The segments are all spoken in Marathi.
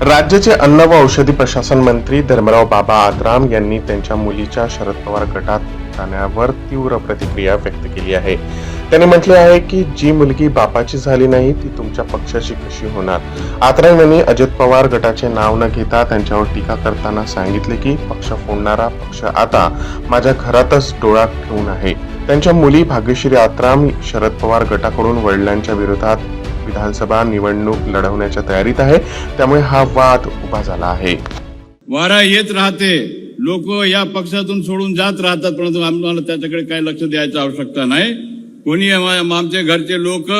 राज्याचे अन्न व औषधी प्रशासन मंत्री धर्मराव बाबा आत्राम यांनी त्यांच्या मुलीच्या शरद पवार गटात जाण्यावर तीव्र प्रतिक्रिया व्यक्त केली आहे. त्यांनी म्हटले आहे की जी मुलगी बापाची झाली नाही ती तुमच्या पक्षाची कशी होणार? आत्राम यांनी अजित पवार गटाचे नाव न घेता त्यांच्यावर टीका करताना सांगितले की पक्ष फोडणारा पक्ष आता माझ्या घरातच डोळा ठेवून आहे. त्यांच्या मुली भाग्यश्री आत्राम शरद पवार गटाकडून वडिलांच्या विरोधात विधानसभा निवडणूक लढवण्याच्या तयारीत आहे. त्यामुळे हा वाद उभा झाला आहे. वारा येत राहते. लोक या पक्षातून सोडून जात राहतात परंतु आम्हाला त्याच्याकडे काही लक्ष द्यायची आवश्यकता नाही. कोणी आमचे घरचे लोक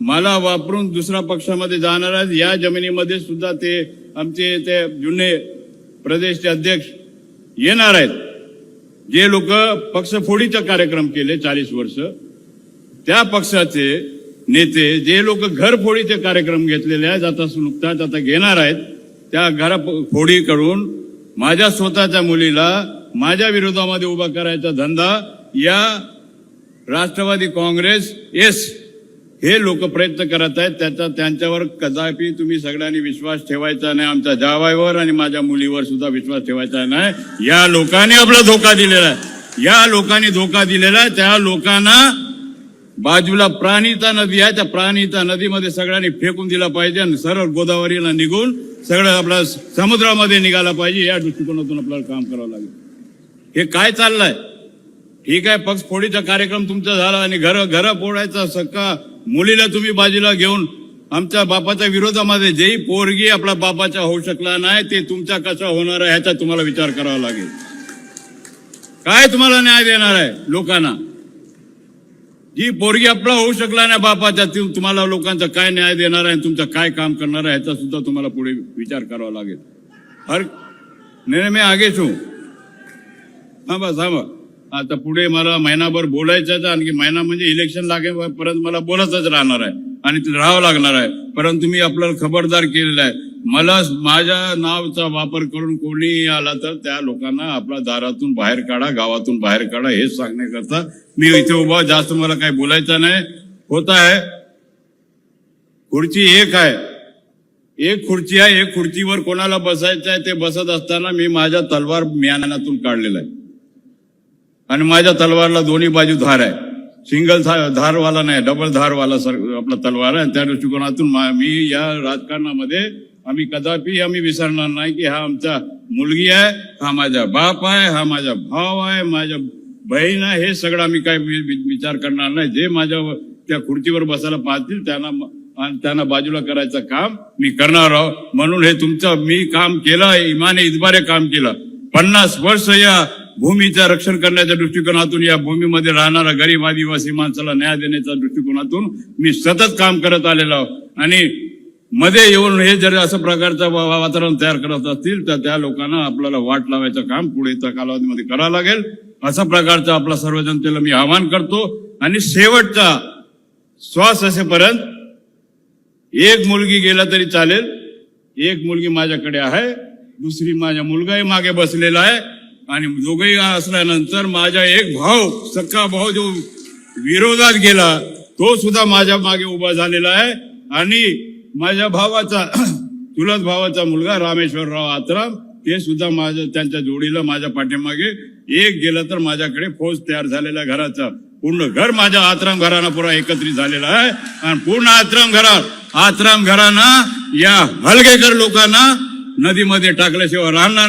मला वापरून दुसऱ्या पक्षामध्ये जाणार आहेत. या जमिनीमध्ये सुद्धा ते आमचे ते जुने प्रदेशचे अध्यक्ष येणार आहेत. जे लोक पक्षफोडीचा कार्यक्रम केले चाळीस वर्ष त्या पक्षाचे नेते जे लोक घरफोडीचे कार्यक्रम घेतलेले आहेत आता नुकताच आता घेणार आहेत त्या घर करून माझ्या स्वतःच्या मुलीला माझ्या विरोधामध्ये उभा करायचा धंदा या राष्ट्रवादी काँग्रेस एस हे लोक प्रयत्न करत आहेत. त्याचा त्यांच्यावर कदापि तुम्ही सगळ्यांनी विश्वास ठेवायचा नाही आमच्या जावाईवर आणि माझ्या मुलीवर सुद्धा विश्वास ठेवायचा नाही. या लोकांनी आपला धोका दिलेला आहे. या लोकांनी धोका दिलेला आहे. त्या लोकांना बाजूला प्राणिता नदी आहे त्या प्राणिता नदीमध्ये सगळ्यांनी फेकून दिला पाहिजे आणि सरळ गोदावरीला निघून सगळं आपला समुद्रामध्ये निघाला पाहिजे या दृष्टिकोनातून आपल्याला काम करावं लागेल. हे काय चाललंय? ठीक आहे पक्ष फोडीचा कार्यक्रम तुमचा झाला आणि घर घर फोडायचा सक्का मुलीला तुम्ही बाजूला घेऊन आमच्या बापाच्या विरोधामध्ये जेही पोरगी आपल्या बापाच्या होऊ शकला नाही ते तुमचा कसा होणार आहे ह्याचा तुम्हाला विचार करावा लागेल. काय तुम्हाला न्याय देणार आहे लोकांना? ही पोरगी आपला होऊ शकला नाही बापाच्या त्यातील तुम्हाला लोकांचा काय न्याय देणार आहे आणि तुमचं काय काम करणार आहे याचा सुद्धा तुम्हाला पुढे विचार करावा लागेल. हर नाही नाही, मी आगे छू थांबा थांबा. आता पुढे मला महिनाभर बोलायचं आणखी महिना म्हणजे इलेक्शन लागेपर्यंत मला बोलतच राहणार आहे आणि राहावं लागणार आहे. परंतु मी आपल्याला खबरदार केलेला आहे. मला माझ्या नावचा वापर करून कोणीही आला तर त्या लोकांना आपल्या दारातून बाहेर काढा गावातून बाहेर काढा हेच सांगण्याकरता मी इथे उभा जास्त मला काही बोलायचं नाही. होत आहे. खुर्ची एक आहे. एक खुर्ची आहे. एक खुर्चीवर कोणाला बसायचं आहे ते बसत असताना मी माझ्या तलवार म्यानातून काढलेला आहे. आणि माझ्या तलवारला दोन्ही बाजू धार आहे. सिंगल धारवाला नाही डबल धारवाला सर आपला तलवार आहे. आणि त्या दृष्टिकोनातून मा- मी या राजकारणामध्ये आम्ही कदापि आम्ही विसरणार नाही की हा आमचा मुलगी आहे हा माझा बाप आहे हा माझा भाव आहे माझ्या बहीण आहे हे सगळं आम्ही काय विचार करणार नाही. जे माझ्या त्या खुर्चीवर बसायला पाहतील त्यांना आणि त्यांना बाजूला करायचं काम मी करणार आहोत म्हणून हे तुमचं मी काम केलं इमाने इतबारे काम केलं. पन्नास वर्ष या भूमीचं रक्षण करण्याच्या दृष्टिकोनातून या भूमीमध्ये राहणारा गरीब आदिवासी माणसाला न्याय देण्याच्या दृष्टिकोनातून मी सतत काम करत आलेलो आहो. आणि मध्ये येऊन हे जर असं प्रकारचं वा- वातावरण तयार करत असतील तर त्या लोकांना आपल्याला वाट लावायचं काम पुढे त्या कालावधीमध्ये करावं लागेल. अशा प्रकारचं आपला सर्व जनतेला मी आवाहन करतो. आणि शेवटचा श्वास असेपर्यंत एक मुलगी गेला तरी चालेल. एक मुलगी माझ्याकडे आहे दुसरी माझ्या मुलगाही मागे बसलेला आहे. आणि दोघही असल्यानंतर माझा एक भाऊ सक्का भाऊ जो विरोधात गेला तो सुद्धा माझ्या मागे उभा झालेला आहे. आणि माझ्या भावाचा चुलत भावाचा मुलगा रामेश्वरराव आत्राम ते सुद्धा माझ्या त्यांच्या जोडीला माझ्या पाठीमागे. एक गेलं तर माझ्याकडे फौज तयार झालेला घराचा. पूर्ण घर माझ्या आत्राम घराना पुरा एकत्रित झालेला आहे. आणि पूर्ण आत्राम घरा आत्राम घराना या हलगेकर लोकांना नदीमध्ये टाकल्याशिवाय राहणार